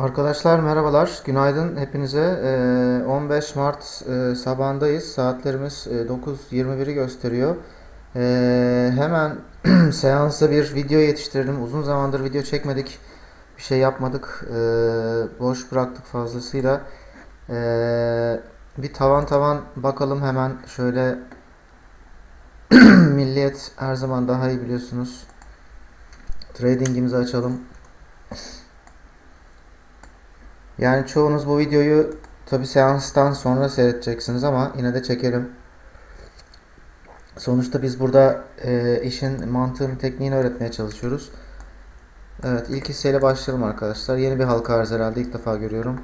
Arkadaşlar merhabalar, günaydın hepinize. Ee, 15 Mart e, sabahındayız. Saatlerimiz e, 9.21'i gösteriyor. Ee, hemen seansa bir video yetiştirdim. Uzun zamandır video çekmedik. Bir şey yapmadık. Ee, boş bıraktık fazlasıyla. Ee, bir tavan tavan bakalım hemen şöyle Milliyet her zaman daha iyi biliyorsunuz. Trading'imizi açalım. Yani çoğunuz bu videoyu tabi seanstan sonra seyredeceksiniz ama yine de çekelim. Sonuçta biz burada e, işin mantığını, tekniğini öğretmeye çalışıyoruz. Evet, ilk hisseyle başlayalım arkadaşlar. Yeni bir halka arz herhalde ilk defa görüyorum.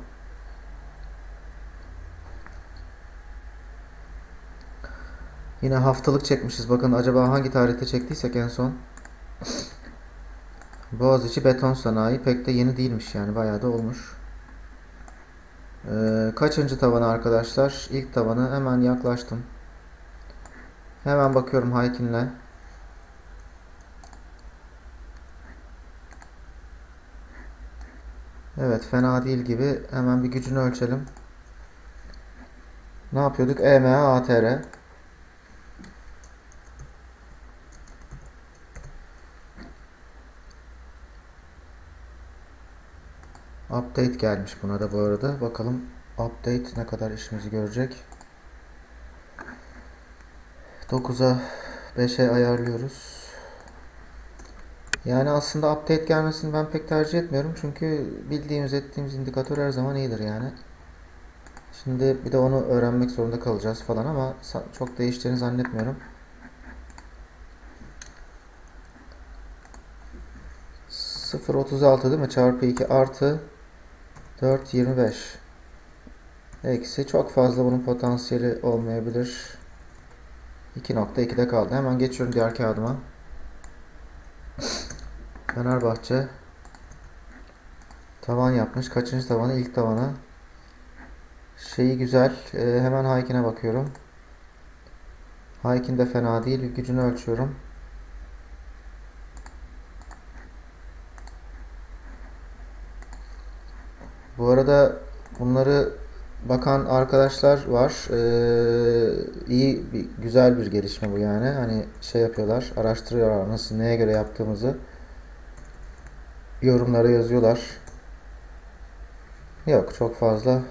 Yine haftalık çekmişiz. Bakın acaba hangi tarihte çektiysek en son. Boğaziçi Beton Sanayi pek de yeni değilmiş yani bayağı da olmuş. Ee, kaçıncı tavanı arkadaşlar? İlk tavanı hemen yaklaştım. Hemen bakıyorum Haykin'le. Evet fena değil gibi. Hemen bir gücünü ölçelim. Ne yapıyorduk? EMA ATR. Update gelmiş buna da bu arada. Bakalım update ne kadar işimizi görecek. 9'a 5'e ayarlıyoruz. Yani aslında update gelmesini ben pek tercih etmiyorum. Çünkü bildiğimiz ettiğimiz indikatör her zaman iyidir yani. Şimdi bir de onu öğrenmek zorunda kalacağız falan ama çok değiştiğini zannetmiyorum. 0.36 değil mi? Çarpı 2 artı 4.25 eksi çok fazla bunun potansiyeli olmayabilir. 2.2'de kaldı. Hemen geçiyorum diğer kağıdıma. Fenerbahçe tavan yapmış. Kaçıncı tavanı? İlk tavanı. Şeyi güzel. Ee, hemen Haykin'e bakıyorum. Haykin de fena değil. Gücünü ölçüyorum. Bu arada bunları bakan arkadaşlar var. Ee, iyi bir güzel bir gelişme bu yani. Hani şey yapıyorlar, araştırıyorlar nasıl neye göre yaptığımızı. Yorumlara yazıyorlar. Yok çok fazla.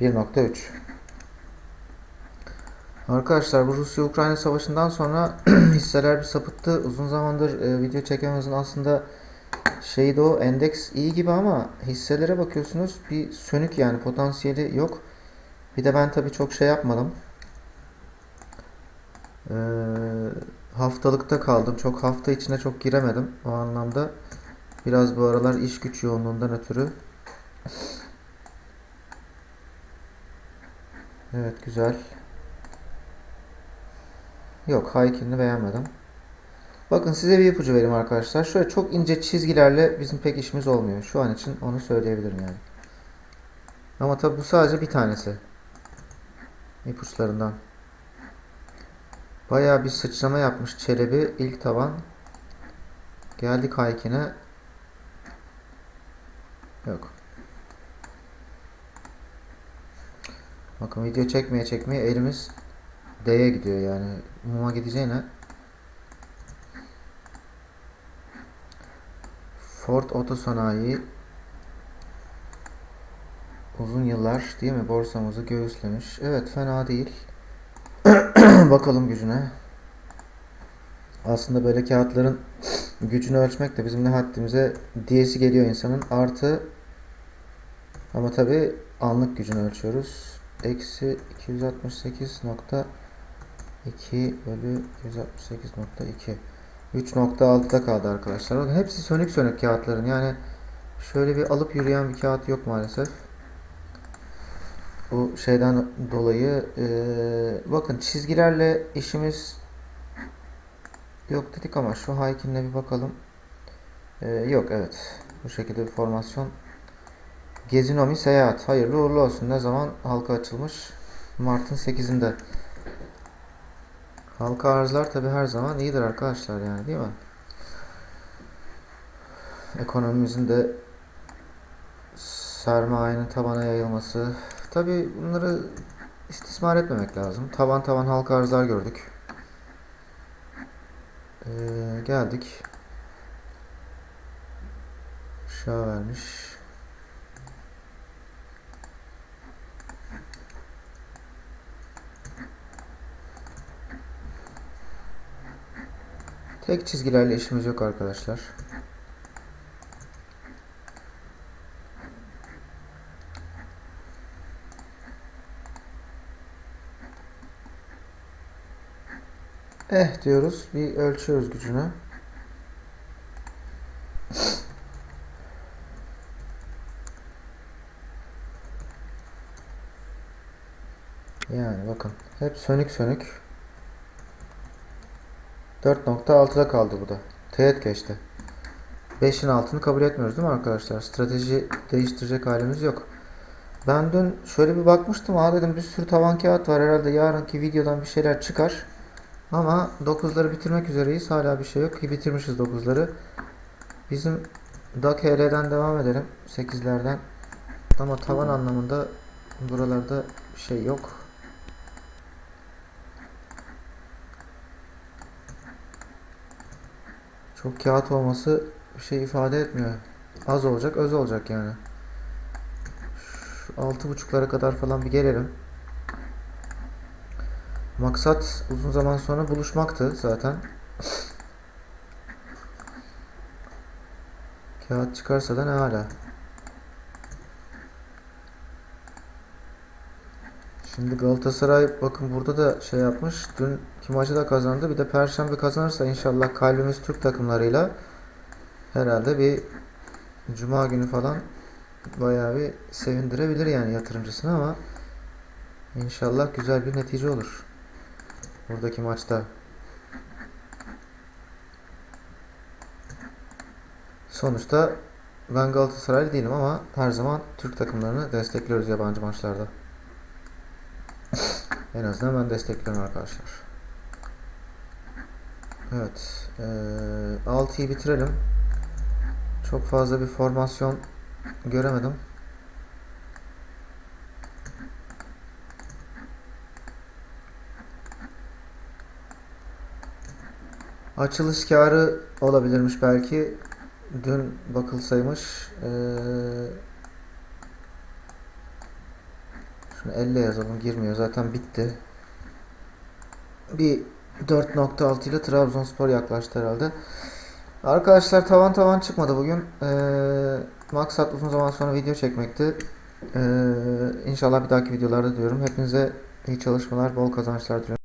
1.3 Arkadaşlar bu Rusya-Ukrayna savaşından sonra hisseler bir sapıttı. Uzun zamandır e, video çekememizin aslında şeydi o endeks iyi gibi ama hisselere bakıyorsunuz bir sönük yani potansiyeli yok. Bir de ben tabii çok şey yapmadım. Ee, haftalıkta kaldım. Çok hafta içine çok giremedim o anlamda. Biraz bu aralar iş güç yoğunluğundan ötürü. Evet güzel. Yok Haykin'i beğenmedim. Bakın size bir ipucu vereyim arkadaşlar. Şöyle çok ince çizgilerle bizim pek işimiz olmuyor. Şu an için onu söyleyebilirim yani. Ama tabi bu sadece bir tanesi. İpuçlarından. Bayağı bir sıçrama yapmış Çelebi ilk tavan. Geldik Haykin'e. Yok. Bakın video çekmeye çekmeye elimiz D'ye gidiyor yani. Mum'a gideceğine Ford Oto Sanayi uzun yıllar değil mi borsamızı göğüslemiş. Evet fena değil. Bakalım gücüne. Aslında böyle kağıtların gücünü ölçmek de bizim ne haddimize diyesi geliyor insanın. Artı ama tabi anlık gücünü ölçüyoruz. Eksi 268.2 bölü 268.2 3.6'da kaldı arkadaşlar. Bakın hepsi sönük sönük kağıtların. Yani şöyle bir alıp yürüyen bir kağıt yok maalesef. Bu şeyden dolayı ee, bakın çizgilerle işimiz yok dedik ama şu Haykin'le bir bakalım. E, yok evet. Bu şekilde bir formasyon. Gezinomi seyahat. Hayırlı uğurlu olsun. Ne zaman halka açılmış? Mart'ın 8'inde. Halka arzlar tabi her zaman iyidir arkadaşlar yani değil mi? Ekonomimizin de sermayenin tabana yayılması. Tabi bunları istismar etmemek lazım. Tavan tavan halka arzlar gördük. Ee, geldik. Aşağı vermiş. Tek çizgilerle işimiz yok arkadaşlar. Eh diyoruz. Bir ölçüyoruz gücünü. Yani bakın. Hep sönük sönük. 4.6'da kaldı bu da. Teğet geçti. 5'in altını kabul etmiyoruz değil mi arkadaşlar? Strateji değiştirecek halimiz yok. Ben dün şöyle bir bakmıştım. Aa dedim bir sürü tavan kağıt var. Herhalde yarınki videodan bir şeyler çıkar. Ama 9'ları bitirmek üzereyiz. Hala bir şey yok ki bitirmişiz 9'ları. Bizim DAC HL'den devam edelim. 8'lerden. Ama tavan anlamında buralarda bir şey yok. Çok kağıt olması bir şey ifade etmiyor. Az olacak, öz olacak yani. Altı buçuklara kadar falan bir gelelim. Maksat uzun zaman sonra buluşmaktı zaten. Kağıt çıkarsa da ne hala. Şimdi Galatasaray bakın burada da şey yapmış. Dünkü maçı da kazandı. Bir de Perşembe kazanırsa inşallah kalbimiz Türk takımlarıyla herhalde bir Cuma günü falan bayağı bir sevindirebilir yani yatırımcısını ama inşallah güzel bir netice olur. Buradaki maçta. Sonuçta ben Galatasaraylı değilim ama her zaman Türk takımlarını destekliyoruz yabancı maçlarda. En azından ben destekliyorum arkadaşlar. Evet. Ee, 6'yı bitirelim. Çok fazla bir formasyon göremedim. Açılış karı olabilirmiş belki. Dün bakılsaymış. Ee, şunu 50 yazalım. Girmiyor. Zaten bitti. Bir 4.6 ile Trabzonspor yaklaştı herhalde. Arkadaşlar tavan tavan çıkmadı bugün. Ee, maksat uzun zaman sonra video çekmekti. Ee, inşallah bir dahaki videolarda diyorum. Hepinize iyi çalışmalar, bol kazançlar diliyorum.